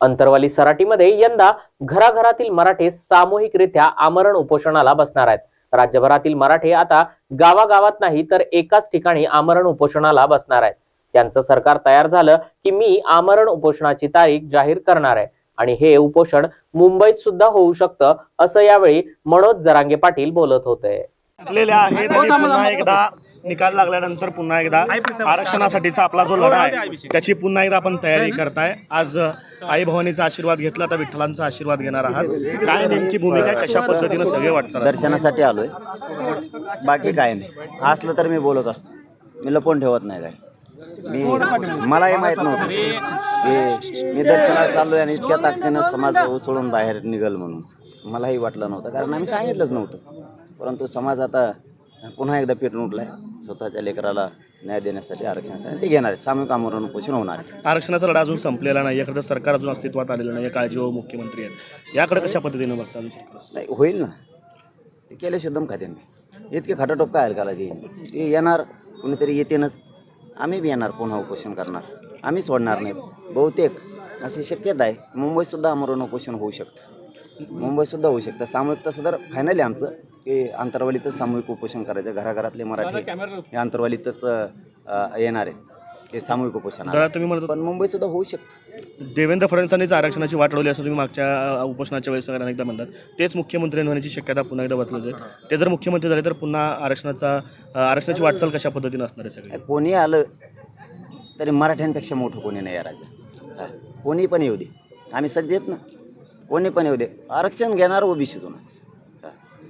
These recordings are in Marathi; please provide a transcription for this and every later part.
अंतरवाली सराटीमध्ये यंदा घराघरातील मराठे सामूहिकरित्या आमरण उपोषणाला बसणार आहेत. राज्यभरातील मराठे आता गावागावात नाही तर एकाच ठिकाणी आमरण उपोषणाला बसणार आहेत. त्यांचं सरकार तयार झालं की मी आमरण उपोषणाची तारीख जाहीर करणार आहे. आणि हे उपोषण मुंबईत सुद्धा होऊ शकतं असं यावेळी मनोज जरांगे पाटील बोलत होते. निकाल लागल्यानंतर पुन्हा एकदा आरक्षणासाठीचा आपला जो लढा आहे त्याची पुन्हा एकदा आपण तयारी करताय. आज आई भवानीचा आशीर्वाद घेतला तर विठ्ठलांचा आशीर्वाद घेणार आहात. काय नेमकी भूमिका आहे? कशा पद्धतीनं सगळे वाटचाल दर्शनासाठी आलोय. बाकी काय नाही. असलं तर मी बोलत असतो. मी लपवून ठेवत नाही काय मी मलाही माहीत नव्हतं. की मी दर्शनाला चाललोय आणि इतक्या ताकदीनं समाज उसळून बाहेर निघल म्हणून. मलाही वाटलं नव्हतं. कारण आम्ही सांगितलंच नव्हतं. परंतु समाज आता पुन्हा एकदा पेटून उठलाय. स्वतःच्या लेकराला न्याय देण्यासाठी आरक्षणासाठी ते घेणार आहे सामूहिक आमरण उपोषण होणार आहे. आरक्षणाचा लढा अजून संपलेला नाही एखादं सरकार अजून अस्तित्वात आलेलं नाही काळजी व मुख्यमंत्री आहेत. याकडे कशा पद्धतीनं बघता? नाही होईल ना. ते केल्याशिवाय दम खाते नाही इतके खटाटोप काय हलकाला देईन? ते येणार कुणीतरी येतेनच. आम्ही बी येणार पुन्हा उपोषण करणार. आम्ही सोडणार नाहीत. बहुतेक अशी शक्यता आहे. मुंबईतसुद्धा आमरण उपोषण होऊ शकतं. मुंबईतसुद्धा होऊ शकतं. सामूहिकता सुद्धा फायनली आमचं. की अंतरवालीतच सामूहिक उपोषण करायचं. घराघरातले मराठी हे अंतरवालीतच येणार आहेत. ते सामूहिक उपोषण दादा तुम्ही म्हणत पण मुंबईतसुद्धा होऊ शकतं. देवेंद्र फडणवीसांनीच आरक्षणाची वाट लावली असं तुम्ही मागच्या उपोषणाच्या वेळेस वगैरे अनेकदा म्हणतात. तेच मुख्यमंत्री होण्याची शक्यता पुन्हा एकदा बदलत आहे. ते जर मुख्यमंत्री झाले तर पुन्हा आरक्षणाचा आरक्षणाची वाटचाल कशा पद्धतीनं असणार आहे सगळी? कोणी आलं तरी मराठ्यांपेक्षा मोठं कोणी नाही या राज्यात. हा. कोणी पण येऊ दे. आम्ही सज्ज आहेत ना. कोणी पण येऊ दे. आरक्षण घेणार ओबीसीतूनच.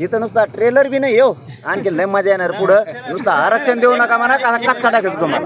इथं नुसता ट्रेलर बी नाही हो. येऊ आणखी लय मजा येणार पुढं. नुसतं आरक्षण देऊ नका म्हणा का कचका टाकायचं तुम्हाला?